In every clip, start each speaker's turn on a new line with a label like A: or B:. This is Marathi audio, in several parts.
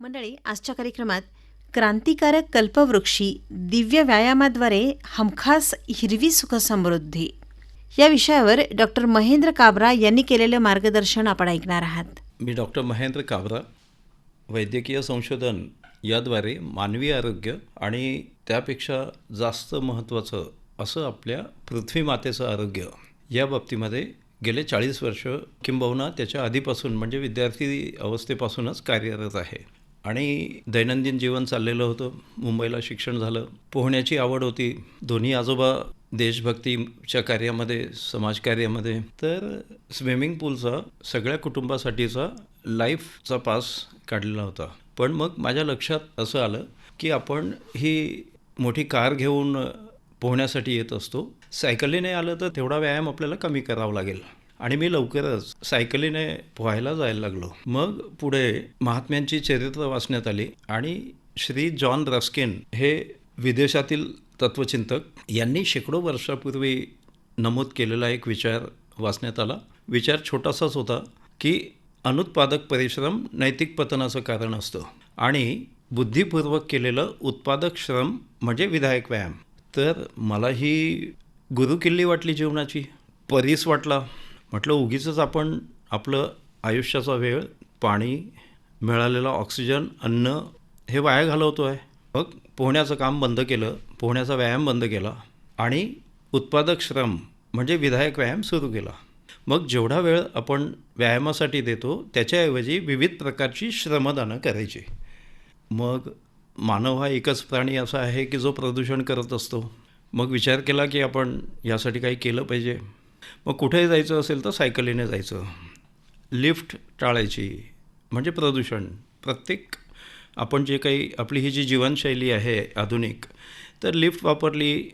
A: मंडळी आजच्या कार्यक्रमात क्रांतिकारक कल्पवृक्षी दिव्य व्यायामाद्वारे हमखास हिरवी सुखसमृद्धी. या विषयावर डॉक्टर महेंद्र काबरा यांनी केलेलं मार्गदर्शन आपण ऐकणार आहात.
B: मी डॉक्टर महेंद्र काबरा वैद्यकीय संशोधन याद्वारे मानवी आरोग्य आणि त्यापेक्षा जास्त महत्त्वाचं असं आपल्या पृथ्वी मातेचं आरोग्य या बाबतीमध्ये गेले चाळीस वर्ष किंबहुना त्याच्या आधीपासून म्हणजे विद्यार्थी अवस्थेपासूनच कार्यरत आहे. आणि दैनंदिन जीवन चाललेलं होतं. मुंबईला शिक्षण झालं. पोहण्याची आवड होती. दोन्ही आजोबा देशभक्तीच्या कार्यामध्ये समाजकार्यामध्ये. तर स्विमिंग पूलचा सगळ्या कुटुंबासाठीचा लाईफचा पास काढलेला होता. पण मग माझ्या लक्षात असं आलं की आपण ही मोठी कार घेऊन पोहण्यासाठी येत असतो. सायकलीने आलं तर तेवढा व्यायाम आपल्याला कमी करावा लागेल. आणि मी लवकरच सायकलीने पोहायला जायला लागलो. मग पुढे महात्म्यांची चरित्र वाचण्यात आली आणि श्री जॉन रस्किन हे विदेशातील तत्वचिंतक यांनी शेकडो वर्षापूर्वी नमूद केलेला एक विचार वाचण्यात आला. विचार छोटासाच होता की अनुत्पादक परिश्रम नैतिक पतनाचं कारण असतं आणि बुद्धिपूर्वक केलेलं उत्पादक श्रम म्हणजे विधायक व्यायाम. तर मला ही गुरुकिल्ली वाटली जीवनाची. परीस वाटला. म्हटलं उगीचंच आपण आपलं आयुष्याचा वेळ पाणी मिळालेला ऑक्सिजन अन्न हे वाया घालवतो आहे मग पोहण्याचं काम बंद केलं पोहण्याचा व्यायाम बंद केला आणि उत्पादक श्रम म्हणजे विधायक व्यायाम सुरू केला. मग जेवढा वेळ आपण व्यायामासाठी देतो त्याच्याऐवजी विविध प्रकारची श्रमदानं करायची. मग मानव हा एकच प्राणी असा आहे की जो प्रदूषण करत असतो. मग विचार केला की आपण यासाठी काही केलं पाहिजे. मग कुठेही जायचं असेल तर सायकलीने जायचं. लिफ्ट टाळायची म्हणजे प्रदूषण. प्रत्येक आपण जे काही आपली ही जी जीवनशैली आहे आधुनिक तर लिफ्ट वापरली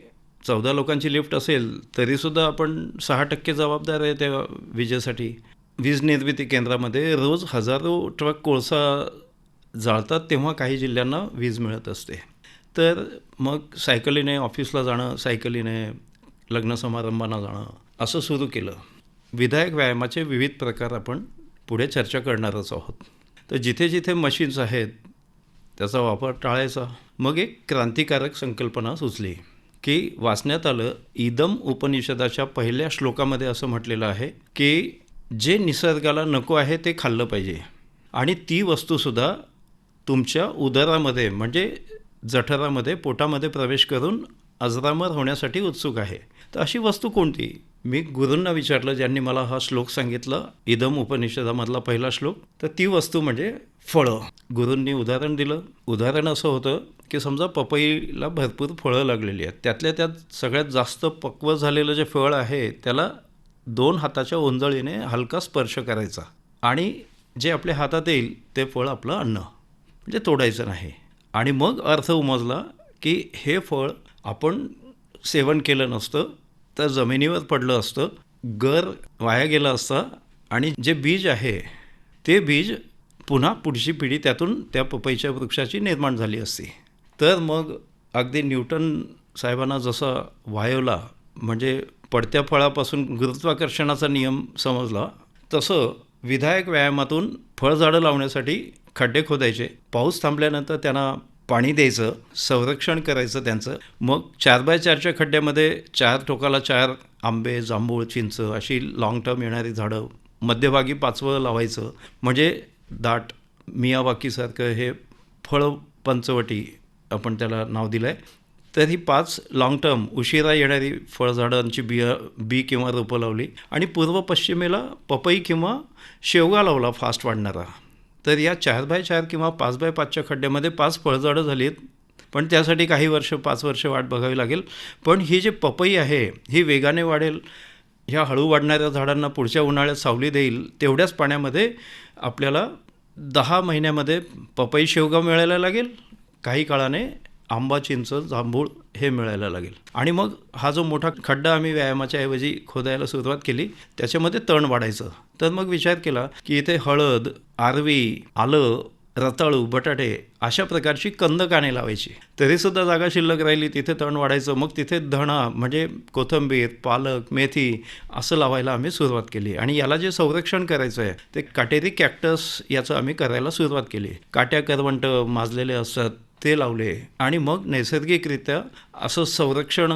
B: चौदा लोकांची लिफ्ट असेल तरीसुद्धा आपण सहा टक्के जबाबदार आहे त्या विजेसाठी. वीज निर्मिती केंद्रामध्ये रोज हजारो ट्रक कोळसा जाळतात तेव्हा काही जिल्ह्यांना वीज मिळत असते. तर मग सायकलीने ऑफिसला जाणं सायकलीने लग्न समारंभांना जाणं असं सुरू केलं. विधायक व्यायामाचे विविध प्रकार आपण पुढे चर्चा करणारच आहोत. तर जिथे जिथे मशीन्स आहेत त्याचा वापर टाळायचा. मग एक क्रांतिकारक संकल्पना सुचली की वाचण्यात आलं इदम उपनिषदाच्या पहिल्या श्लोकामध्ये असं म्हटलेलं आहे की जे निसर्गाला नको आहे ते खाल्लं पाहिजे. आणि ती वस्तूसुद्धा तुमच्या उदरामध्ये म्हणजे जठरामध्ये पोटामध्ये प्रवेश करून अजरामर होण्यासाठी उत्सुक आहे. तर अशी वस्तू कोणती? मी गुरूंना विचारलं ज्यांनी मला हा श्लोक सांगितला इदम उपनिषदामधला पहिला श्लोक तर ती वस्तू म्हणजे फळं. गुरूंनी उदाहरण दिलं. उदाहरण असं होतं की समजा पपईला भरपूर फळं लागलेली आहेत. त्यातल्या त्यात सगळ्यात जास्त पक्व झालेलं जे फळ आहे त्याला दोन हाताच्या ओंजळीने हलका स्पर्श करायचा आणि जे आपल्या हातात येईल ते फळ आपलं अन्न. म्हणजे तोडायचं नाही. आणि मग अर्थ उमजला की हे फळ आपण सेवन केलं नसतं तर जमिनीवर पडलं असतं गर वाया गेलं असतं आणि जे बीज आहे ते बीज पुन्हा पुढची पिढी त्यातून त्या पपईच्या वृक्षाची निर्माण झाली असती. तर मग अगदी न्यूटन साहेबांना जसा वायवला म्हणजे पडत्या फळापासून गुरुत्वाकर्षणाचा नियम समजला तसं विधायक व्यायामातून फळझाडं लावण्यासाठी खड्डे खोदायचे. पाऊस थांबल्यानंतर त्यांना पाणी द्यायचं संरक्षण करायचं त्यांचं. मग चार बाय चारच्या खड्ड्यामध्ये चार टोकाला चार आंबे जांभूळ चिंच अशी लाँग टर्म येणारी झाडं मध्यभागी पाचवं लावायचं. म्हणजे दाट मियावाकीसारखं हे फळ पंचवटी आपण त्याला नाव दिलं आहे तर ही पाच लाँग टर्म उशिरा येणारी फळझाडांची बिया बी किंवा रोपं लावली. आणि पूर्व पश्चिमेला पपई किंवा शेवगा लावला फास्ट वाढणारा. तर या चार बाय चार किंवा पाच बाय पाचच्या खड्ड्यामध्ये पाच फळझाडं झाली आहेत पण त्यासाठी काही वर्ष पाच वर्ष वाट बघावी लागेल. पण ही जी पपई आहे ही वेगाने वाढेल. ह्या हळू वाढणाऱ्या झाडांना पुढच्या उन्हाळ्यात सावली देईल. तेवढ्याच पाण्यामध्ये आपल्याला दहा महिन्यामध्ये पपई शेवगा मिळायला लागेल. काही काळाने आंबा चिंच जांभूळ हे मिळायला लागेल. आणि मग हा जो मोठा खड्डा आम्ही व्यायामाच्या ऐवजी खोदायला सुरुवात केली त्याच्यामध्ये तण वाढायचं. तर मग विचार केला की इथे हळद आरवी आलं रताळू बटाटे अशा प्रकारची कंदकाने लावायची. तरीसुद्धा जागा शिल्लक राहिली तिथे तण वाढायचं. मग तिथे धणा म्हणजे कोथंबीर पालक मेथी असं लावायला आम्ही सुरुवात केली. आणि याला जे संरक्षण करायचं आहे ते काटेरी कॅक्टस याचं आम्ही करायला सुरुवात केली. काट्या करवंट माजलेले असतात ते लावले. आणि मग नैसर्गिकरित्या असं संरक्षण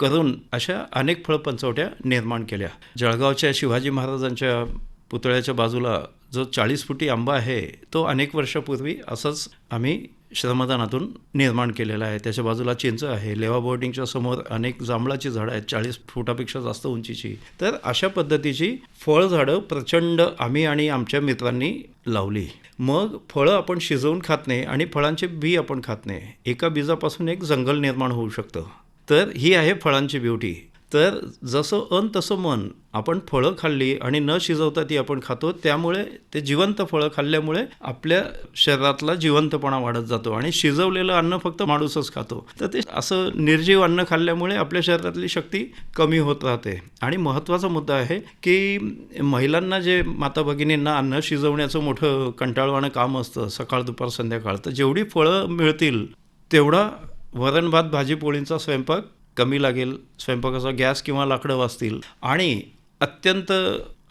B: करून अशा अनेक फळपंचवट्या निर्माण केल्या. जळगावच्या शिवाजी महाराजांच्या पुतळ्याच्या बाजूला जो चाळीस फुटी आंबा आहे तो अनेक वर्षापूर्वी असंच आम्ही श्रमदानातून निर्माण केलेला आहे. त्याच्या बाजूला चिंच आहे. लेवा बोर्डिंगच्या समोर अनेक जांभळाची झाडं आहेत. चाळीस फुटापेक्षा जास्त उंचीची. तर अशा पद्धतीची फळझाडं प्रचंड आम्ही आणि आमच्या मित्रांनी लावली. मग फळं आपण शिजवून खात नाही आणि फळांचे बी आपण खात नाही. एका बीजापासून एक जंगल निर्माण होऊ शकतं. तर ही आहे फळांची ब्युटी. तर जसं अन तसं मन आपण फळं खाल्ली आणि न शिजवता ती आपण खातो त्यामुळे ते जिवंत फळं खाल्ल्यामुळे आपल्या शरीरातला जिवंतपणा वाढत जातो आणि शिजवलेलं अन्न फक्त माणूसच खातो. तर ते असं निर्जीव अन्न खाल्ल्यामुळे आपल्या शरीरातली शक्ती कमी होत राहते. आणि महत्त्वाचा मुद्दा आहे की महिलांना जे माता भगिनींना अन्न शिजवण्याचं मोठं कंटाळवाणं काम असतं सकाळ दुपार संध्याकाळ तर जेवढी फळं मिळतील तेवढा वरण भात भाजी पोळींचा स्वयंपाक कमी लागेल स्वयंपाकाचा गॅस किंवा लाकडं वाचतील. आणि अत्यंत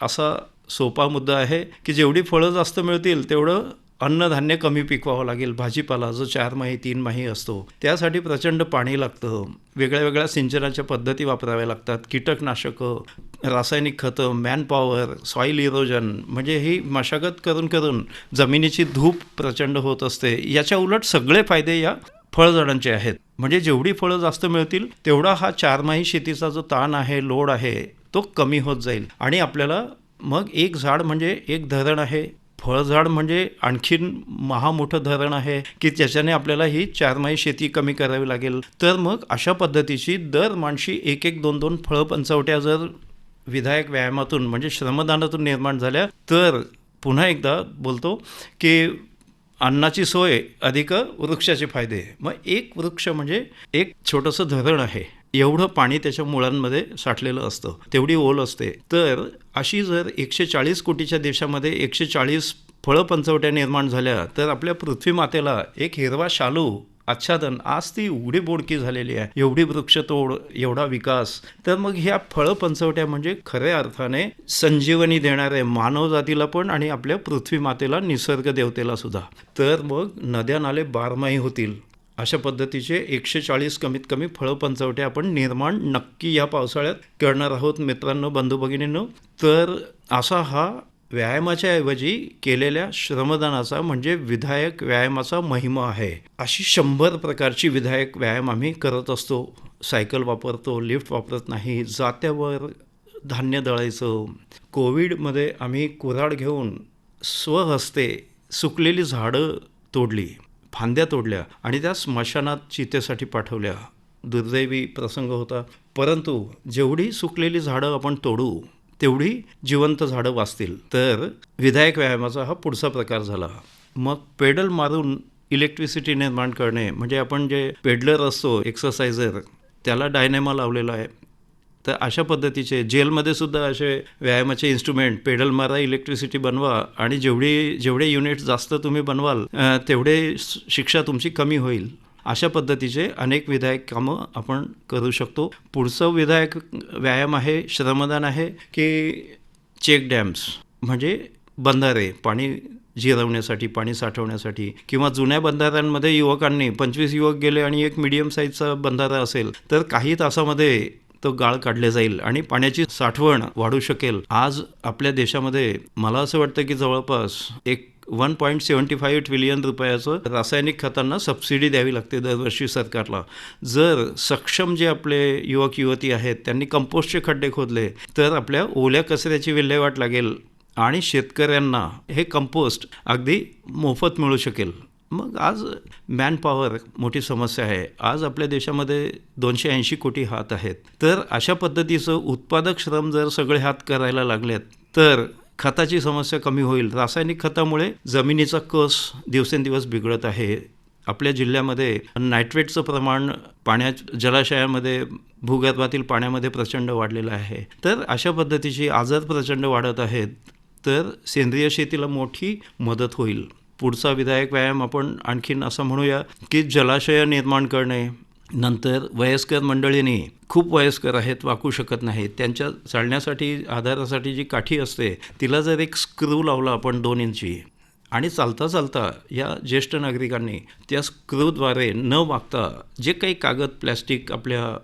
B: असा सोपा मुद्दा आहे की जेवढी फळं जास्त मिळतील तेवढं अन्नधान्य कमी पिकवावं लागेल. भाजीपाला जो चार माही तीन माही असतो त्यासाठी प्रचंड पाणी लागतं. वेगळ्या वेगळ्या सिंचनाच्या पद्धती वापराव्या लागतात. कीटकनाशकं रासायनिक खतं मॅनपॉवर सॉईल इरोजन म्हणजे ही मशागत करून करून जमिनीची धूप प्रचंड होत असते. याच्या उलट सगळे फायदे या फळझाडांचे आहेत. म्हणजे जेवढी फळं जास्त मिळतील तेवढा हा चारमाही शेतीचा जो ताण आहे लोड आहे तो कमी होत जाईल. आणि आपल्याला मग एक झाड म्हणजे एक धरण आहे. फळझाड म्हणजे आणखीन महामोठं धरण आहे की त्याच्याने आपल्याला ही चारमाही शेती कमी करावी लागेल. तर मग अशा पद्धतीची दर माणशी एक एक दोन दोन फळं पंचवट्या जर विधायक व्यायामातून म्हणजे श्रमदानातून निर्माण झाल्या तर पुन्हा एकदा बोलतो की अन्नाची सोय अधिक वृक्षाचे फायदे. मग एक वृक्ष म्हणजे एक छोटंसं धरण आहे. एवढं पाणी त्याच्या मुळांमध्ये साठलेलं असतं. तेवढी ओल असते. तर अशी जर एकशे चाळीस कोटीच्या देशामध्ये एकशे चाळीस फळं पंचवट्या निर्माण झाल्या तर आपल्या पृथ्वी मातेला एक हिरवा शालू आच्छादन. आज ती एवढी बोडकी झालेली आहे. एवढी वृक्षतोड एवढा विकास. तर मग ह्या फळ पंचवट्या म्हणजे खऱ्या अर्थाने संजीवनी देणारे मानवजातीला पण आणि आपल्या पृथ्वी मातेला निसर्ग देवतेला सुद्धा. तर मग नद्या नाले बारमाही होतील. अशा पद्धतीचे एकशे चाळीस कमीत कमी फळ पंचवट्या आपण निर्माण नक्की या पावसाळ्यात करणार आहोत मित्रांनो बंधू भगिनींनो. तर असा हा व्यायामाच्या ऐवजी केलेल्या श्रमदानाचा म्हणजे विधायक व्यायामाचा महिमा आहे. अशी शंभर प्रकारची विधायक व्यायाम आम्ही करत असतो. सायकल वापरतो लिफ्ट वापरत नाही जात्यावर धान्य दळायचं. कोविडमध्ये आम्ही कुऱ्हाड घेऊन स्वहस्ते सुकलेली झाडं तोडली फांद्या तोडल्या आणि त्या स्मशानात चितेसाठी पाठवल्या. दुर्दैवी प्रसंग होता. परंतु जेवढी सुकलेली झाडं आपण तोडू तेवढी जिवंत झाडं वाचतील. तर विधायक व्यायामाचा हा पुढचा प्रकार झाला. मग पेडल मारून इलेक्ट्रिसिटी निर्माण करणे म्हणजे आपण जे पेडलर असतो एक्सरसाइजर त्याला डायनेमा लावलेला आहे. तर अशा पद्धतीचे जेलमध्ये सुद्धा असे व्यायामाचे इन्स्ट्रुमेंट पेडल मारा इलेक्ट्रिसिटी बनवा आणि जेवढी जेवढे युनिट जास्त तुम्ही बनवाल तेवढे शिक्षा तुमची कमी होईल. अशा पद्धतीचे अनेक विधायक कामं आपण करू शकतो. पुढचं विधायक व्यायाम आहे श्रमदान आहे की चेक डॅम्स म्हणजे बंधारे पाणी जिरवण्यासाठी पाणी साठवण्यासाठी किंवा जुन्या बंधाऱ्यांमध्ये युवकांनी पंचवीस युवक गेले आणि एक मिडियम साईजचा बंधारा असेल तर काही तासामध्ये तो गाळ काढले जाईल आणि पाण्याची साठवण वाढू शकेल. आज आपल्या देशामध्ये मला असं वाटतं की जवळपास एक one point seventy five trillion रुपयाचं रासायनिक खतांना सबसिडी द्यावी लागते दरवर्षी सरकारला. जर सक्षम जे आपले युवक युवती आहेत त्यांनी कंपोस्टचे खड्डे खोदले तर आपल्या ओल्या कचऱ्याची विल्हेवाट लागेल आणि शेतकऱ्यांना हे कंपोस्ट अगदी मोफत मिळू शकेल. मग आज मॅन पॉवर मोठी समस्या आहे. आज आपल्या देशामध्ये दोनशे ऐंशी कोटी हात आहेत. तर अशा पद्धतीचं उत्पादक श्रम जर सगळे हात करायला लागलेत तर खताची समस्या कमी होईल. रासायनिक खतामुळे जमिनीचा कस दिवसेंदिवस बिघडत आहे. आपल्या जिल्ह्यामध्ये नायट्रेटचं प्रमाण पाण्या जलाशयामध्ये भूगर्भातील पाण्यामध्ये प्रचंड वाढलेलं आहे. तर अशा पद्धतीची आजार प्रचंड वाढत आहेत तर सेंद्रिय शेतीला मोठी मदत होईल. पुढचा विधायक व्यायाम आपण आणखीन असं म्हणूया की जलाशय निर्माण करणे नंतर वयस्कर मंडळींनी खूप वयस्कर आहेत वाकू शकत नाहीत. त्यांच्या चालण्यासाठी आधारासाठी जी काठी असते तिला जर एक स्क्रू लावला आपण दोन इंची आणि चालता चालता या ज्येष्ठ नागरिकांनी त्या स्क्रूद्वारे न वागता जे काही कागद प्लॅस्टिक आपल्या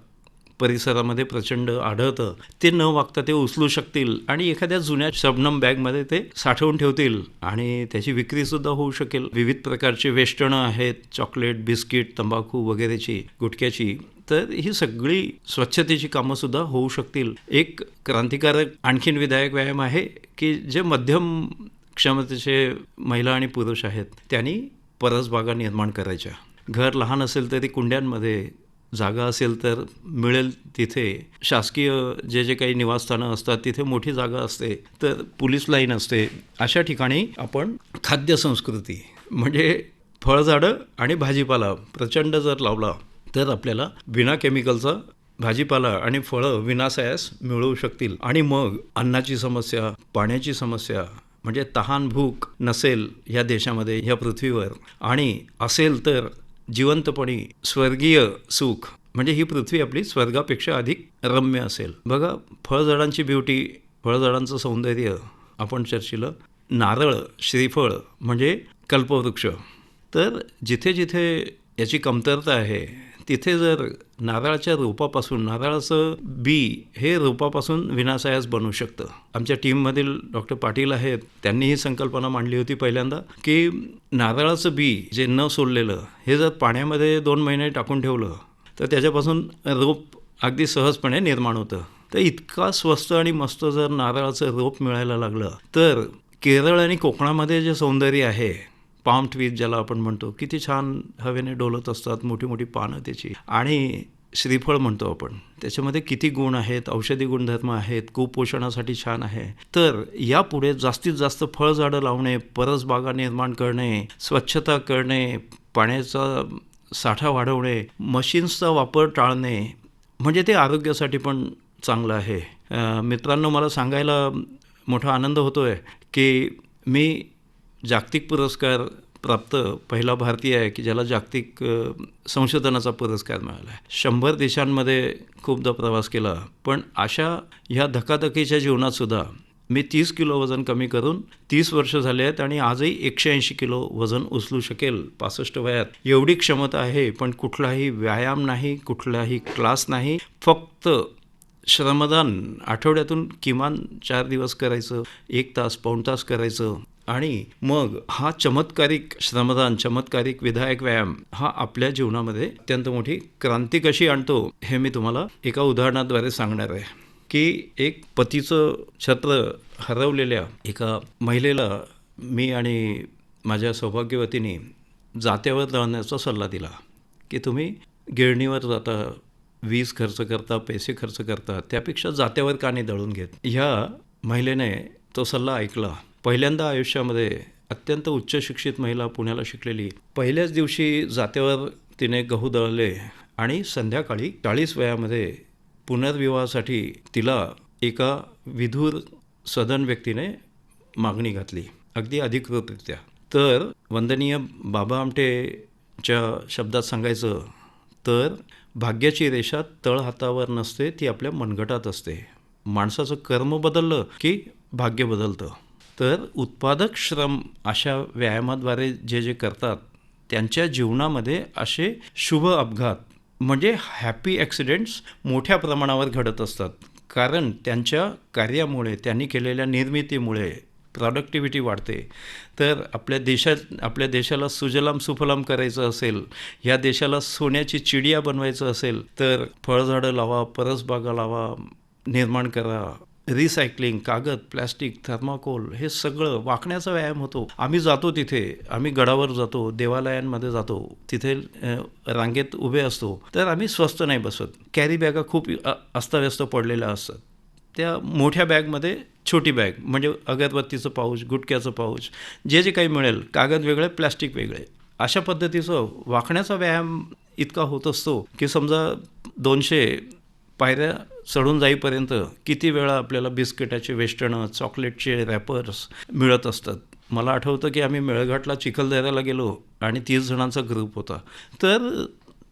B: परिसरामध्ये प्रचंड आढळतं. ते न वागता ते उचलू शकतील आणि एखाद्या जुन्या शबनम बॅगमध्ये ते साठवून ठेवतील आणि त्याची विक्रीसुद्धा होऊ शकेल. विविध प्रकारचे वेष्टणं आहेत चॉकलेट बिस्किट तंबाखू वगैरेची गुटख्याची. तर ही सगळी स्वच्छतेची कामंसुद्धा होऊ शकतील. एक क्रांतिकारक आणखीन विधायक व्यायाम आहे की जे मध्यम क्षमतेचे महिला आणि पुरुष आहेत. त्यांनी परसबागा निर्माण करायच्या. घर लहान असेल तरी कुंड्यांमध्ये जागा असेल तर मिळेल तिथे. शासकीय जे जे काही निवासस्थानं असतात तिथे मोठी जागा असते तर पोलीस लाईन असते. अशा ठिकाणी आपण खाद्य संस्कृती म्हणजे फळझाडं आणि भाजीपाला प्रचंड जर लावला तर आपल्याला विना केमिकलचा भाजीपाला आणि फळं विनासायास मिळवू शकतील. आणि मग अन्नाची समस्या पाण्याची समस्या म्हणजे तहान भूक नसेल ह्या देशामध्ये ह्या पृथ्वीवर आणि असेल तर जिवंतपणी स्वर्गीय सुख म्हणजे ही पृथ्वी आपली स्वर्गापेक्षा अधिक रम्य असेल. बघा फळझाडांची ब्युटी फळझाडांचं सौंदर्य आपण चर्चिलं नारळ श्रीफळ म्हणजे कल्पवृक्ष. तर जिथे जिथे याची कमतरता आहे तिथे जर नारळाच्या रोपापासून नारळाचं बी हे रोपापासून विनासायास बनू शकतं. आमच्या टीममधील डॉक्टर पाटील आहेत त्यांनी ही संकल्पना मांडली होती पहिल्यांदा की नारळाचं बी जे न सोडलेलं हे जर पाण्यामध्ये दोन महिने टाकून ठेवलं तर त्याच्यापासून रोप अगदी सहजपणे निर्माण होतं. तर इतका स्वस्त आणि मस्त जर नारळाचं रोप मिळायला लागलं तर केरळ आणि कोकणामध्ये जे सौंदर्य आहे पाम ट्वीज ज्याला आपण म्हणतो किती छान हवेने डोलत असतात मोठी मोठी पानं त्याची. आणि श्रीफळ म्हणतो आपण त्याच्यामध्ये किती गुण आहेत औषधी गुणधर्म आहेत कुपोषणासाठी छान आहे. तर यापुढे जास्तीत जास्त फळझाडं लावणे परसबागा निर्माण करणे स्वच्छता करणे पाण्याचा साठा वाढवणे मशीन्सचा वापर टाळणे म्हणजे ते आरोग्यासाठी पण चांगलं आहे. मित्रांनो मला सांगायला मोठा आनंद होतो आहे की मी जागतिक पुरस्कार प्राप्त पहिला भारतीय आहे की ज्याला जागतिक संशोधनाचा पुरस्कार मिळाला आहे शंभर देशांमध्ये खूपदा प्रवास केला पण अशा ह्या धकाधकीच्या जीवनातसुद्धा मी तीस किलो वजन कमी करून तीस वर्ष झाले आहेत आणि आजही एकशे ऐंशी किलो वजन उचलू शकेल पासष्ट वयात. एवढी क्षमता आहे पण कुठलाही व्यायाम नाही कुठलाही क्लास नाही. फक्त श्रमदान आठवड्यातून किमान चार दिवस करायचं एक तास पाऊण तास करायचं आणि मग हा चमत्कारिक श्रमदान चमत्कारिक विधायक व्यायाम हा आपल्या जीवनामध्ये अत्यंत मोठी क्रांती कशी आणतो हे मी तुम्हाला एका उदाहरणाद्वारे सांगणार आहे. की एक पतीचं छत्र हरवलेल्या एका महिलेला मी आणि माझ्या सौभाग्यवतीने जात्यावर जाण्याचा सल्ला दिला. की तुम्ही गिरणीवर जाता वीज खर्च करता पैसे खर्च करता त्यापेक्षा जात्यावर का नाही दळून घेत. ह्या महिलेने तो सल्ला ऐकला. पहिल्यांदा आयुष्यामध्ये अत्यंत उच्च शिक्षित महिला पुण्याला शिकलेली. पहिल्याच दिवशी जात्यावर तिने गहू दळले आणि संध्याकाळी चाळीस वयामध्ये पुनर्विवाहासाठी तिला एका विधूर सदन व्यक्तीने मागणी घातली. अगदी अधिकृतरित्या. तर वंदनीय बाबा आमटेच्या शब्दात सांगायचं तर भाग्याची रेषा तळहातावर नसते ती आपल्या मनगटात असते. माणसाचं कर्म बदललं की भाग्य बदलतं. तर उत्पादक श्रम अशा व्यायामाद्वारे जे जे करतात त्यांच्या जीवनामध्ये असे शुभ अपघात म्हणजे हॅपी ॲक्सिडेंट्स मोठ्या प्रमाणावर घडत असतात. कारण त्यांच्या कार्यामुळे त्यांनी केलेल्या निर्मितीमुळे प्रॉडक्टिव्हिटी वाढते. तर आपल्या देशात आपल्या देशाला सुजलाम सुफलाम करायचं असेल ह्या देशाला सोन्याची चिडिया बनवायचं असेल तर फळझाडं लावा परसबागा लावा निर्माण करा रिसायकलिंग कागद प्लॅस्टिक थर्माकोल हे सगळं वाकण्याचा व्यायाम होतो. आम्ही जातो तिथे आम्ही गडावर जातो देवालयांमध्ये जातो. तिथे रांगेत उभे असतो. तर आम्ही स्वस्त नाही बसत. कॅरी बॅगा खूप अस्ताव्यस्त पडलेल्या असतात त्या मोठ्या बॅगमध्ये छोटी बॅग म्हणजे अगरबत्तीचं पाऊच गुटक्याचं पाऊच जे जे काही मिळेल कागद वेगळे प्लॅस्टिक वेगळे. अशा पद्धतीचं वाकण्याचा व्यायाम इतका होत असतो की समजा दोनशे पायऱ्या चढून जाईपर्यंत किती वेळा आपल्याला बिस्किटाचे वेस्टर्न चॉकलेटचे रॅपर्स मिळत असतात. मला आठवतं की आम्ही मेळघाटला चिखलदऱ्याला गेलो आणि तीस जणांचा ग्रुप होता. तर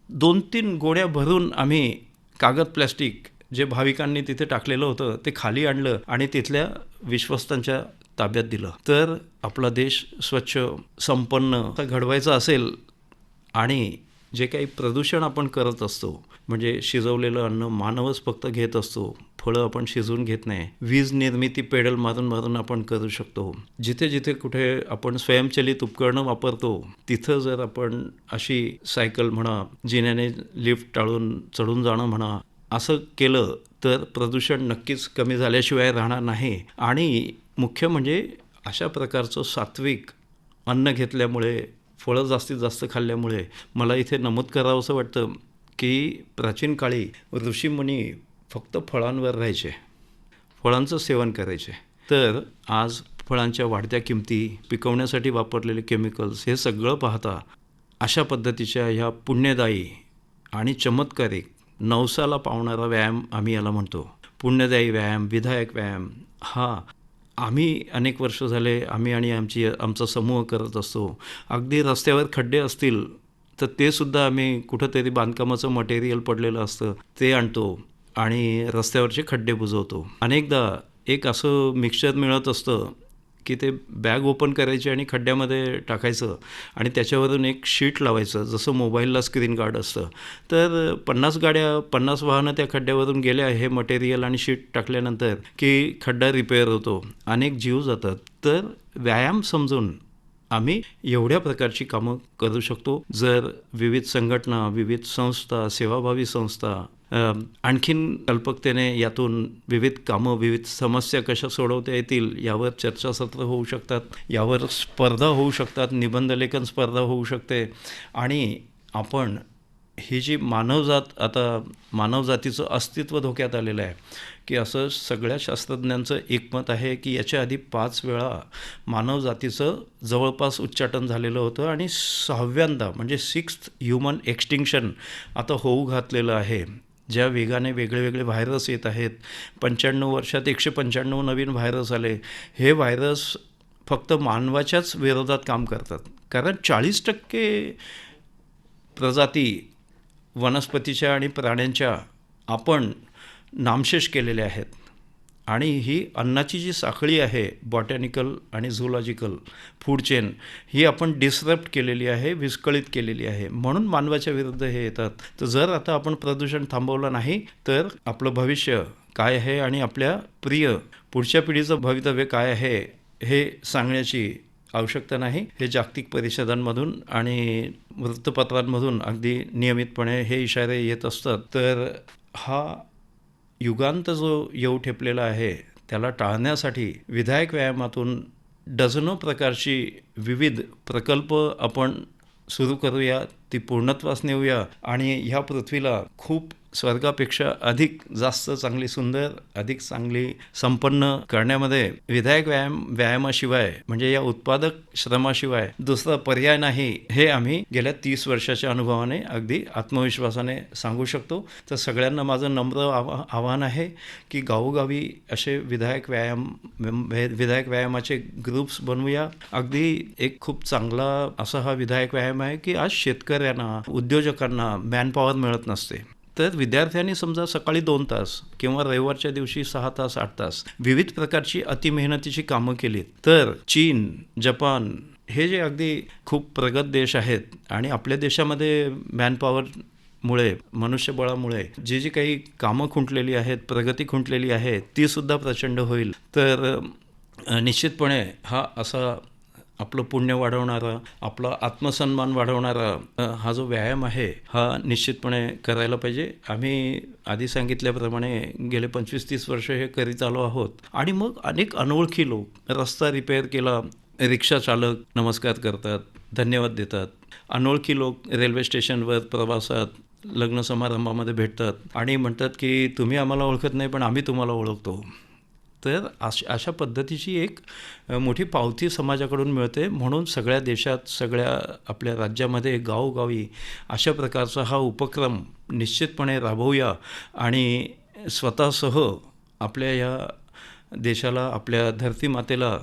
B: दोन तीन गोळ्या भरून आम्ही कागद प्लॅस्टिक जे भाविकांनी तिथे टाकलेलं होतं ते खाली आणलं आणि तिथल्या विश्वस्तांच्या ताब्यात दिलं. तर आपला देश स्वच्छ संपन्न घडवायचा असेल आणि जे काही प्रदूषण आपण करत असतो म्हणजे शिजवलेलं अन्न मानवच फक्त घेत असतो फळं आपण शिजवून घेत नाही वीज निर्मिती पेडल मारून मारून आपण करू शकतो. जिथे जिथे कुठे आपण स्वयंचलित उपकरणं वापरतो तिथं जर आपण अशी सायकल म्हणा जिन्याने लिफ्ट टाळून चढून जाणं म्हणा असं केलं तर प्रदूषण नक्कीच कमी झाल्याशिवाय राहणार नाही. आणि मुख्य म्हणजे अशा प्रकारचं सात्विक अन्न घेतल्यामुळे फळं जास्तीत जास्त खाल्ल्यामुळे मला इथे नमूद करावं असं वाटतं की प्राचीन काळी ऋषीमुनी फक्त फळांवर राहायचे फळांचं सेवन करायचे. तर आज फळांच्या वाढत्या किमती पिकवण्यासाठी वापरलेले केमिकल्स हे सगळं पाहता अशा पद्धतीच्या ह्या पुण्यदायी आणि चमत्कारिक नवसाला पावणारा व्यायाम आम्ही याला म्हणतो. पुण्यदायी व्यायाम विधायक व्यायाम हा आम्ही अनेक वर्ष झाले आम्ही आणि आमची आमचा समूह करत असतो. अगदी रस्त्यावर खड्डे असतील तर ते सुद्धा आम्ही कुठंतरी बांधकामाचं मटेरियल पडलेलं असतं ते आणतो आणि रस्त्यावरचे खड्डे बुजवतो. अनेकदा एक असं मिक्सचर मिळत असतं की ते बॅग ओपन करायची आणि खड्ड्यामध्ये टाकायचं आणि त्याच्यावरून एक शीट लावायचं जसं मोबाईलला स्क्रीन गार्ड असतं. तर पन्नास गाड्या पन्नास वाहनं त्या खड्ड्यावरून गेल्या हे मटेरियल आणि शीट टाकल्यानंतर की खड्डा रिपेअर होतो अनेक जीव जातात. तर व्यायाम समजून आम्ही एवढ्या प्रकारची कामं करू शकतो. जर विविध संघटना विविध संस्था सेवाभावी संस्था आणखीन कल्पकतेने यातून विविध कामं विविध समस्या कशा सोडवता येतील यावर चर्चासत्र होऊ शकतात यावर स्पर्धा होऊ शकतात निबंधलेखन स्पर्धा होऊ शकते. आणि आपण ही जी मानवजात आता मानवजातीचं अस्तित्व धोक्यात आलेलं आहे की असं सगळ्या शास्त्रज्ञांचं एकमत आहे की याच्या आधी पाच वेळा मानवजातीचं जवळपास उच्चाटन झालेलं होतं आणि सहाव्यांदा म्हणजे सिक्स्थ ह्युमन एक्स्टिंक्शन आता होऊ घातलेलं आहे. ज्या वेगाने वेगळे वेगळे व्हायरस येत आहेत पंच्याण्णव वर्षात एकशे पंच्याण्णव नवीन व्हायरस आले हे व्हायरस फक्त मानवाच्याच विरोधात काम करतात. कारण चाळीस टक्के प्रजाती वनस्पतीच्या आणि प्राण्यांच्या आपण नामशेष केलेल्या आहेत. आणि ही अन्नाची जी साखळी आहे बॉटॅनिकल आणि झुलॉजिकल फूड चेन ही आपण डिसरप्ट केलेली आहे विस्कळीत केलेली आहे. म्हणून मानवाच्या विरुद्ध हे येतात. तर जर आता आपण प्रदूषण थांबवलं नाही तर आपलं भविष्य काय आहे आणि आपल्या प्रिय पुढच्या पिढीचं भवितव्य काय आहे हे सांगण्याची आवश्यकता नाही. हे जागतिक परिषदांमधून आणि वृत्तपत्रांमधून अगदी नियमितपणे हे इशारे येत असतात. तर हा युगांत जो येऊ ठेपलेला आहे त्याला टाळण्यासाठी विधायक व्यायामातून डझनो प्रकारची विविध प्रकल्प आपण सुरू करूया ती पूर्णत्वास नेऊया आणि ह्या पृथ्वीला खूप स्वर्गापेक्षा अधिक जास्त चांगली सुंदर अधिक चांगली संपन्न करण्यामध्ये विधायक व्यायाम व्यायामाशिवाय म्हणजे या उत्पादक श्रमाशिवाय दुसरा पर्याय नाही हे आम्ही गेल्या तीस वर्षाच्या अनुभवाने अगदी आत्मविश्वासाने सांगू शकतो. तर सगळ्यांना माझं नम्र आवा आव्हान आहे की गावोगावी असे विधायक व्यायाम विधायक व्यायामाचे ग्रुप्स बनवूया. अगदी एक खूप चांगला असा हा विधायक व्यायाम आहे की आज शेतकऱ्यांना उद्योजकांना मॅनपॉवर मिळत नसते. तर विद्यार्थ्यांनी समजा सकाळी दोन तास किंवा रविवारच्या दिवशी सहा तास आठ तास विविध प्रकारची अतिमेहनतीची कामं केलीत. तर चीन जपान हे जे अगदी खूप प्रगत देश आहेत आणि आपल्या देशामध्ये मॅनपॉवर मुळे मनुष्यबळामुळे जी जी काही कामं खुंटलेली आहेत प्रगती खुंटलेली आहे ती सुद्धा प्रचंड होईल. तर निश्चितपणे हा असा आपलं पुण्य वाढवणारा आपला आत्मसन्मान वाढवणारा हा जो व्यायाम आहे हा निश्चितपणे करायला पाहिजे. आम्ही आधी सांगितल्याप्रमाणे गेले पंचवीस तीस वर्ष हे करीत आलो आहोत. आणि मग अनेक अनोळखी लोक रस्ता रिपेअर केला रिक्षा चालक नमस्कार करतात धन्यवाद देतात. अनोळखी लोक रेल्वे स्टेशनवर प्रवासात लग्न समारंभामध्ये भेटतात आणि म्हणतात की तुम्ही आम्हाला ओळखत नाही पण आम्ही तुम्हाला ओळखतो. तर अश अशा पद्धतीची एक मोठी पावती समाजाकडून मिळते. म्हणून सगळ्या देशात सगळ्या आपल्या राज्यामध्ये गावोगावी अशा प्रकारचा हा उपक्रम निश्चितपणे राबवूया आणि स्वतःसह आपल्या या देशाला आपल्या धरती मातेला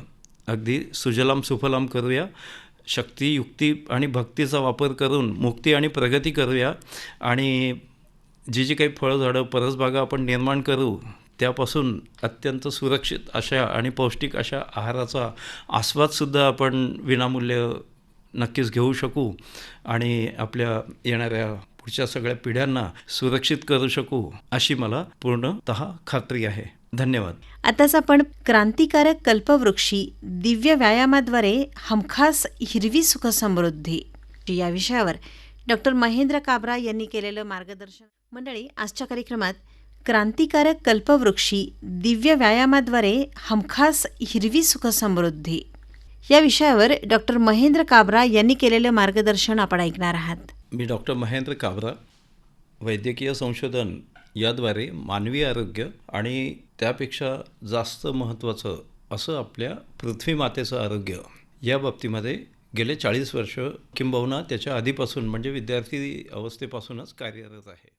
B: अगदी सुजलाम सुफलाम करूया. शक्ती युक्ती आणि भक्तीचा वापर करून मुक्ती आणि प्रगती करूया. आणि जी जी काही फळझाडं परसबागा आपण निर्माण करू त्यापासून अत्यंत सुरक्षित अशा आणि पौष्टिक अशा आहाराचा आस्वादसुद्धा आपण विनामूल्य नक्कीच घेऊ शकू आणि आपल्या येणाऱ्या पुढच्या सगळ्या पिढ्यांना सुरक्षित करू शकू अशी मला पूर्णतः खात्री आहे. धन्यवाद.
A: आताच आपण क्रांतिकारक कल्पवृक्षी दिव्य व्यायामाद्वारे हमखास हिरवी सुख समृद्धी या विषयावर डॉक्टर महेंद्र काबरा यांनी केलेलं मार्गदर्शन मंडळी आजच्या कार्यक्रमात क्रांतिकारक कल्पवृक्षी दिव्य व्यायामाद्वारे हमखास हिरवी सुख समृद्धी. या विषयावर डॉक्टर महेंद्र काबरा यांनी केलेलं मार्गदर्शन आपण ऐकणार आहात.
B: मी डॉक्टर महेंद्र काबरा वैद्यकीय संशोधन याद्वारे मानवी आरोग्य आणि त्यापेक्षा जास्त महत्त्वाचं असं आपल्या पृथ्वी मातेचं आरोग्य या बाबतीमध्ये गेले चाळीस वर्ष किंबहुना त्याच्या आधीपासून म्हणजे विद्यार्थी अवस्थेपासूनच कार्यरत आहे.